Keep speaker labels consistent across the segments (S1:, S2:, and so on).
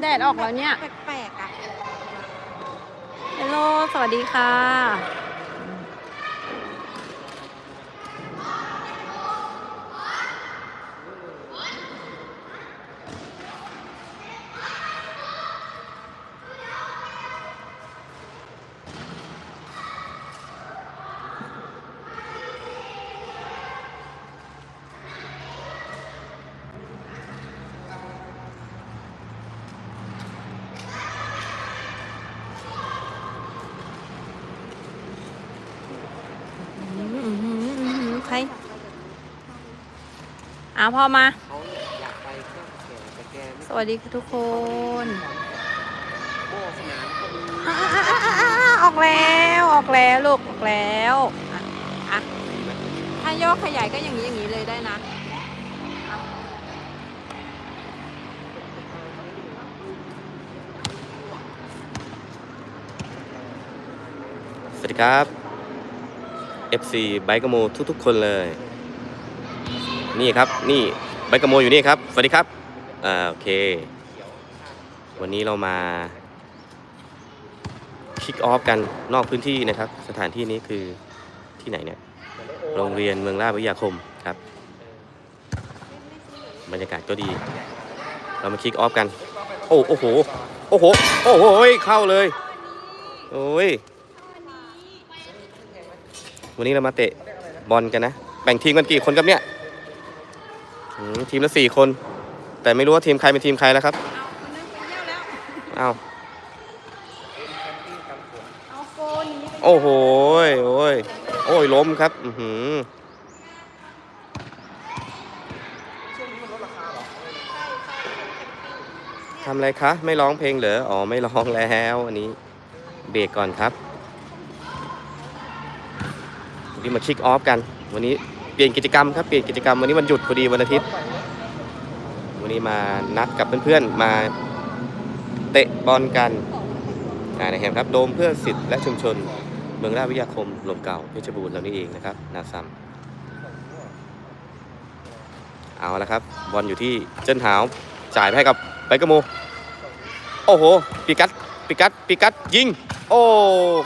S1: แดดออกแล้วเนี่ย
S2: แปลกๆอะ
S1: ฮัลโหล สวัสดีค่ะ อื้อหืออื้อหืออื้อหือใคร อะพอมา
S3: เขาอยากไปเครื่องแข่งแต่แกไม่
S1: สวัสดีทุกคน
S3: โบ้สนามก็มี
S1: อะอะอะอะอะออกแล้วออกแล้วลูกออกแล้วอะอะถ้าโยกขยายก็อย่างนี้อย่างนี้เลยได้นะ
S3: สวัสดีครับ FC ไบค์กโมทุกๆ คนเลย นี่ครับ นี่ไบค์กโมอยู่นี่ครับ สวัสดีครับ อ่า โอเค วันนี้เรามาคิกออฟกันนอกพื้นที่นะครับ สถานที่นี้คือที่ไหนเนี่ย โรงเรียนเมืองราชวิทยาคมครับ บรรยากาศก็ดี เรามาคิกออฟกัน โอ้โอ้โห โอ้โห โอ้โห เข้าเลย โอ้ย วันนี้เรามาเตะบอลกันนะ แบ่งทีมกันกี่คนครับเนี่ย ทีมละสี่คน แต่ไม่รู้ว่าทีมใครเป็นทีมใครแล้วครับ
S1: เอาคนนึงไปเที่ยวแล้ว
S3: อ้าว
S1: เอาโฟนนี้ไป
S3: โอ้โหยโอ้ยโอ้ยล้มครับอือหือทำอะไรคะ ไม่ร้องเพลงเหรออ๋อไม่ร้องแล้วอันนี้ เบรกก่อนครับวันนี้มาคิกออฟกัน วันนี้ เปลี่ยนกิจกรรมครับเปลี่ยนกิจกรรมวันนี้วันหยุดพอดีวันอาทิตย์ วันนี้มานัดกับเพื่อนๆมาเตะบอลกันนะครับครับโดมเพื่อสิทธิ์และชุมชน เมืองราชวิทยาคมลมเก่าเพชรบูรณ์เรานี่เองนะครับนาซัมเอาละครับบอลอยู่ที่เจิ้นหาวจ่ายให้กับไปกระโมโอ้โหปิกัดปิกัดปิกัดยิง โอ้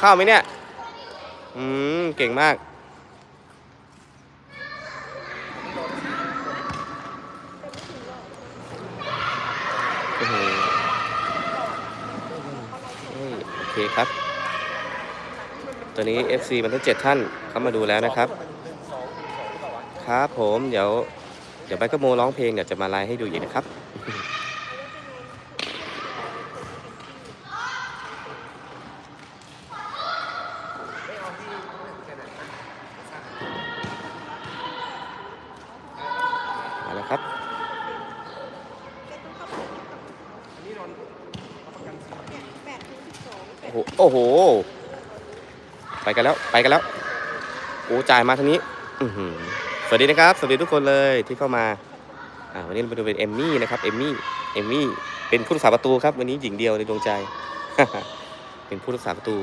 S3: เข้าไหมเนี่ยอืมเก่งมาก โอ้โหเฮ้ยโอ เคครับ ตอนนี้ FC มันทั้งเจ็ดท่านเข้ามาดูแล้วนะครับ ครับผมเดี๋ยว เดี๋ยวไปก็โมร้องเพลงเดี๋ยวจะมาไลฟ์ให้ดูอีกนะครับ มาแล้วครับ โอ้โหโอ้โห ไปกันแล้วไปกันแล้วโอ้จ่ายมาทางนี้สวัสดีนะครับ สวัสดีทุกคนเลยที่เข้ามาวันนี้เราไปดูเป็นเอมมี่นะครับเอมมี่เอมมี่เป็นผู้รักษาประตูครับ วันนี้หญิงเดียวในดวงใจ เป็นผู้รักษาประตู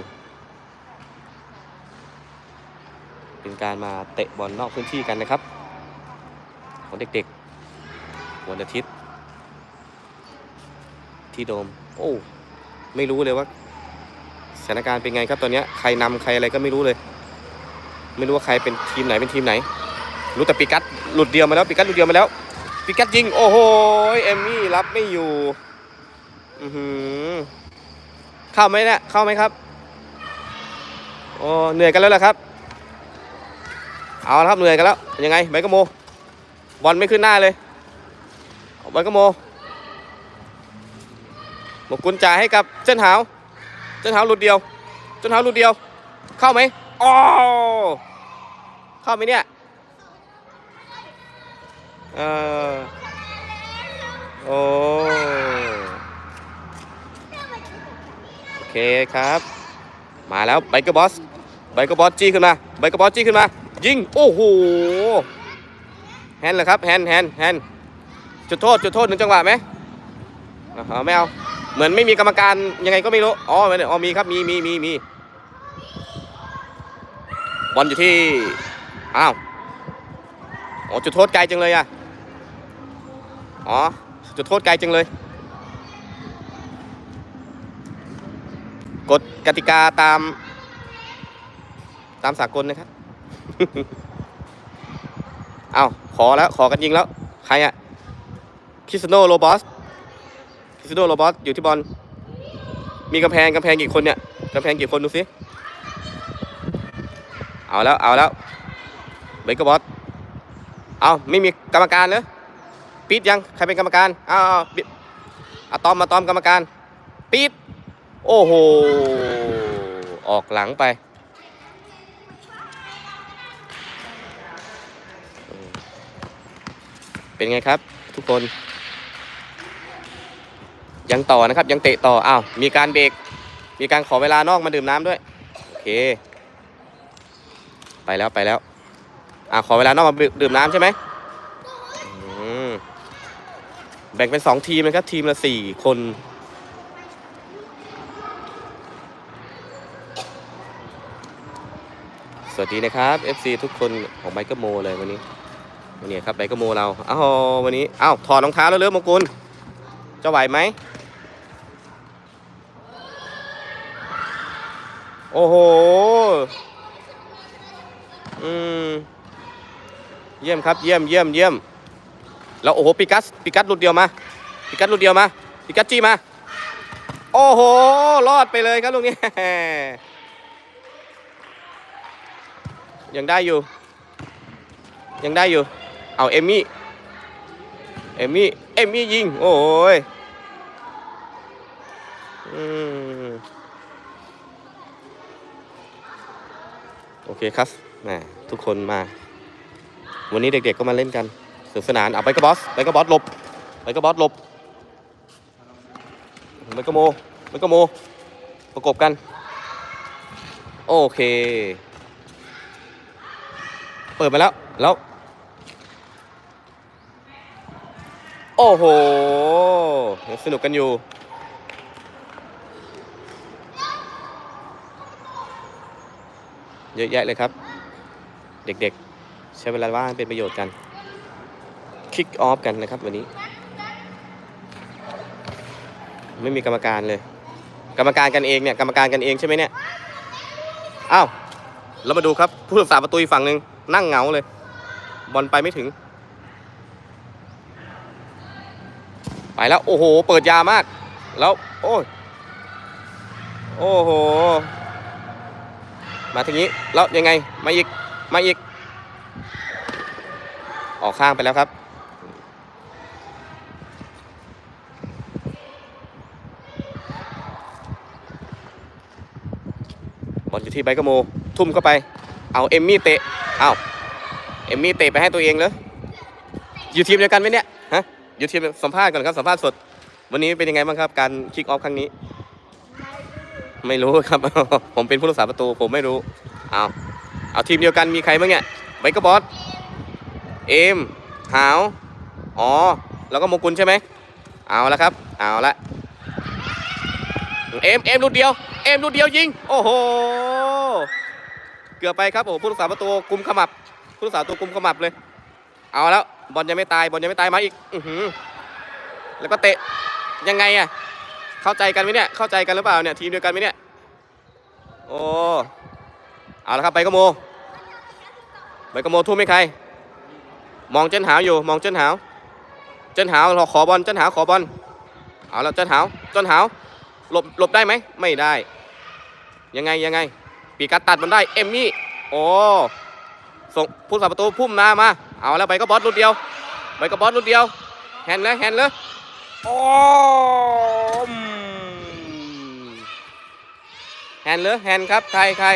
S3: เป็นการมาเตะบอลนอกพื้นที่กันนะครับของเด็กๆวันอาทิตย์ ที่โดม โอ้ ไม่รู้เลยว่า ถานการณ์เป็นไงครับตอนนี้ใครนำใครอะไรก็ไม่รู้เลย ไม่รู้ว่าใครเป็นทีมไหนเป็นทีมไหน รู้แต่ปิกัดหลุดเดียวมาแล้วปิกัดหลุดเดียวมาแล้วปิกัดยิง โอ้โหเอมมี่รับไม่อยู่อือหือเข้าไหมเนี่ยเข้าไหมครับโอ้เหนื่อยกันแล้วเหรอครับ เอาละครับเหนื่อยกันแล้วยังไงไบกโมบอลไม่ขึ้นหน้าเลยไบกโมหมกุญจ่ายให้กับเจ้นหาว จ้นหาหลุดเดียว จนเจ้าหลุดเดียว เข้าไหมอ๋อเข้าไหมเนี่ยเออโอ้โอเคครับ มาแล้วไบเกอร์บอสไบเกอร์บอสจี้ขึ้นมาไบเกอร์บอสจี้ขึ้นมา ยิง โอ้โหแฮนเหรอครับแฮนแฮนแฮนจุดโทษจุดโทษหนึ่งจังหวะไหมอ๋อไม่เอา เหมือนไม่มีกรรมการยังไงก็ไม่รู้ อ๋อไม่ได้อ๋อมีครับ มีมีมีมีบอลอยู่ที่ อ้าวอ๋อจุดโทษไกลจังเลยอะ อ๋อ จุดโทษไกลจังเลย กฎกติกาตาม ตามสากลนะครับ เอาขอแล้ว ขอกันยิงแล้ว ใครอะคริสโนโรบอส คริสโนโรบอสอยู่ที่บอล มีกำแพงกำแพงกี่คนเนี่ยกำแพงกี่คนดูสิ เอาแล้วเอาแล้วเบเกอร์บอส เอาไม่มีกรรมการเหรอปิดยังใครเป็นกรรมการเอาเอาปิดอะตอมมาตอมกรรมการปิด โอ้โห ออกหลังไปเป็นไงครับทุกคน ยังต่อนะครับ ยังเตะต่ออ้าวมีการเบรกมีการขอเวลานอกมาดื่มน้ำด้วยโอเค ไปแล้วไปแล้วอ่าขอเวลานอกมาดื่มน้ำใช่ไหมอืมแบ่งเป็นสองทีมนะครับ ทีมละสี่คนสวัสดีนะครับ FC ทุกคนของไบเกอร์โมเลยวันนี้วันนี้ครับไบเกอร์โมเราอ้าววันนี้อ้าวถอดรองเท้าแล้วเริ่มมงกุลจะไหวไหม โอ้โห อืม เยี่ยมครับ เยี่ยมเยี่ยมเยี่ยม แล้วโอ้โหปิกัสปิกัสหลุดเดียวมาปิกัสหลุดเดียวมาปิกัสจี้มา โอ้โห รอดไปเลยครับลูกนี้ ยังได้อยู่ ยังได้อยู่ เอาเอมี่ เอมี่ เอมมี่ยิง โอ้ย อืม โอเคครับแหมทุกคนมา วันนี้เด็กๆก็มาเล่นกันสนุกสนานเอาไปกระบอสไปกระบอสหลบไปกระบอสหลบไปกระโมไปกระโม ประกบกัน โอเค เปิดมาแล้วแล้ว โอ้โหสนุกกันอยู่ เยอะแยะเลยครับ เด็กๆ ใช้เวลาว่างเป็นประโยชน์กันคิกออฟกันนะครับวันนี้ ไม่มีกรรมการเลย กรรมการกันเองเนี่ยกรรมการกันเองใช่ไหมเนี่ยอ้าวเรามาดูครับ ผู้รักษาประตูอีกฝั่งหนึ่งนั่งเหงาเลย บอลไปไม่ถึง ไปแล้ว โอ้โห เปิดยามาก แล้ว โอ้ยโอ้โห มาทีนี้แล้วยังไงมาอีกมาอีก ออกข้างไปแล้วครับ บอลอยู่ที่ไบกร์โม ทุ่มเข้าไป เอาเอมมี่เตะเอาเอมมี่เตะไปให้ตัวเองเลยอยู่ทีมเดียวกันไหมเนี่ยฮะอยู่ทีมสัมภาษณ์ก่อนครับสัมภาษณ์สด วันนี้เป็นยังไงบ้างครับ การคิกออฟครั้งนี้ ไม่รู้ครับ ผมเป็นผู้รักษาประตูผมไม่รู้เอาเอาทีมเดียวกันมีใครบ้างเนี่ยไบกบอสเอมหาวอ๋อ แล้วก็โมกุลใช่ไหมเอาละครับ เอาละเอมเอมลูกเดียวเอมลูกเดียวยิง โอ้โห เกือบไปครับโอ้ผู้รักษาประตูกุมขมับ ผู้รักษาตัวกุมขมับเลย เอาแล้วบอลยังไม่ตายบอลยังไม่ตายมาอีก อือหือแล้วก็เตะยังไงอะ เข้าใจกันไหมเนี่ย เข้าใจกันหรือเปล่าเนี่ย ทีมเดียวกันไหมเนี่ย โอ้ เอาละครับไปกระโม ไปกระโมทุ่มให้ใคร มองเจ้นหาวอยู่ มองเจ้นหาว เจ้นหาวรอขอบอล เจ้นหาวขอบอล เอาล้วเจ้นหาว เจ้นหาว หลบ หลบได้ไหม ไม่ได้ ยังไง ยังไง ปีกัดตัดมันได้ เอมมี่ โอ้ ส่งผู้สาประตูพุ่มหน้ามา เอาแล้วไปก็บอสรุ่นเดียว ไปก็บอสรุ่นเดียว แฮนด์เลยแฮนด์เลยโอ้มแฮ นด์เลยแฮนครับ ใครใคร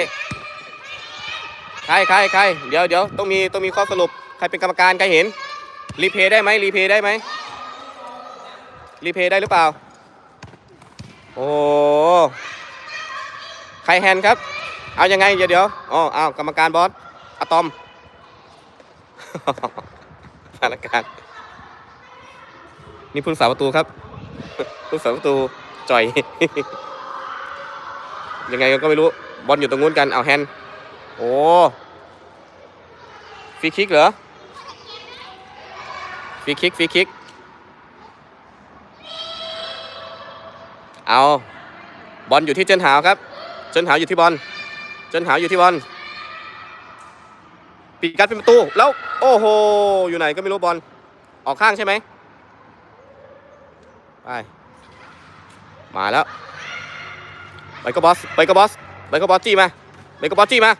S3: ใครใครใครเดี๋ยวเดี๋ยวต้องมีต้องมีข้อสรุป ใครเป็นกรรมการ ใครเห็น รีเพย์ได้ไหมรีเพย์ได้ไหมรีเพย์ได้หรือเปล่า โอ้ใครแฮนครับ เอายังไง เดี๋ยวเดี๋ยวอ๋อเอากรรมการบอสอะตอมสถานการณ์นี่ผู้รักษาประตูครับผู้รักษาประตูจ่อย ยังไงก็ไม่รู้ บอลอยู่ตรงนู้นกัน เอาแฮนด์โอ้ฟรีคิกเหรอฟรีคิกฟรีคิก เอา บอลอยู่ที่เจนหาวครับ เจิ้นหาวอยู่ที่บอล เจิ้นหาวอยู่ที่บอลปีกัดเป็นประตู แล้ว โอ้โห อยู่ไหนก็ไม่รู้บอล ออกข้างใช่ไหมไป มาแล้ว ไปก็บอสไปก็บอสไปก็บอสจี้มาไปก็บอสจี้มา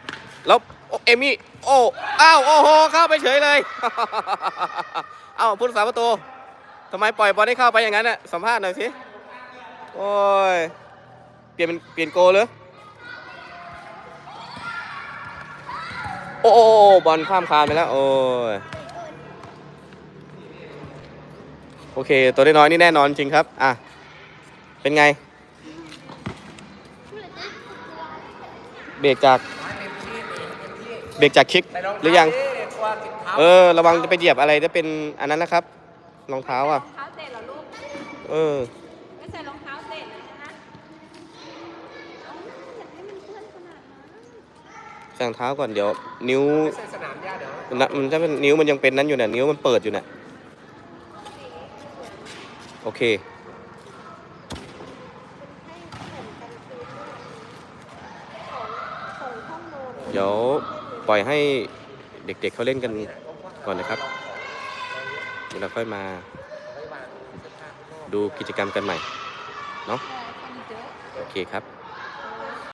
S3: แล้วโอ้เอมี่โอ้อ้าวโอ้โหเข้าไปเฉยเลย เอ้าผู้รักษาประตูทำไมปล่อยบอลให้เข้าไปอย่างนั้นน่ะสัมภาษณ์หน่อยสิโอ้ยเปลี่ยนเป็นเปลี่ยนโกเลยโอ้โอบอลข้ามคานไปแล้วโอ้ยโอเค ตัวน้อยนี่แน่นอนจริงครับ อะ เป็นไง เบรกจากเบรกจากคลิกหรือยัง เออ ระวังจะไปเหยียบอะไรจะเป็นอันนั้นนะครับรองเท้าอะ
S1: รองเท้าเตะเหรอลูก
S3: เออ
S1: ไม่ใส่รองเท้าเตะเลยนะเอาอยากให้มันเพื่อนขนาดนั้น
S3: ใส่รองเท้าก่อนเดี๋ยว นิ้ว
S2: ใส่สนามหญ้าเดี๋ยว
S3: นะมันถ้าเป็นนิ้วมันยังเป็นนั้นอยู่เนี่ยนิ้วมันเปิดอยู่เนี่ยโอเค เดี๋ยวปล่อยให้เด็กๆเขาเล่นกันก่อนนะครับเดี๋ยวเราค่อยมาดูกิจกรรมกันใหม่เนาะ
S1: เออคนเยอะ
S3: โอเคครับ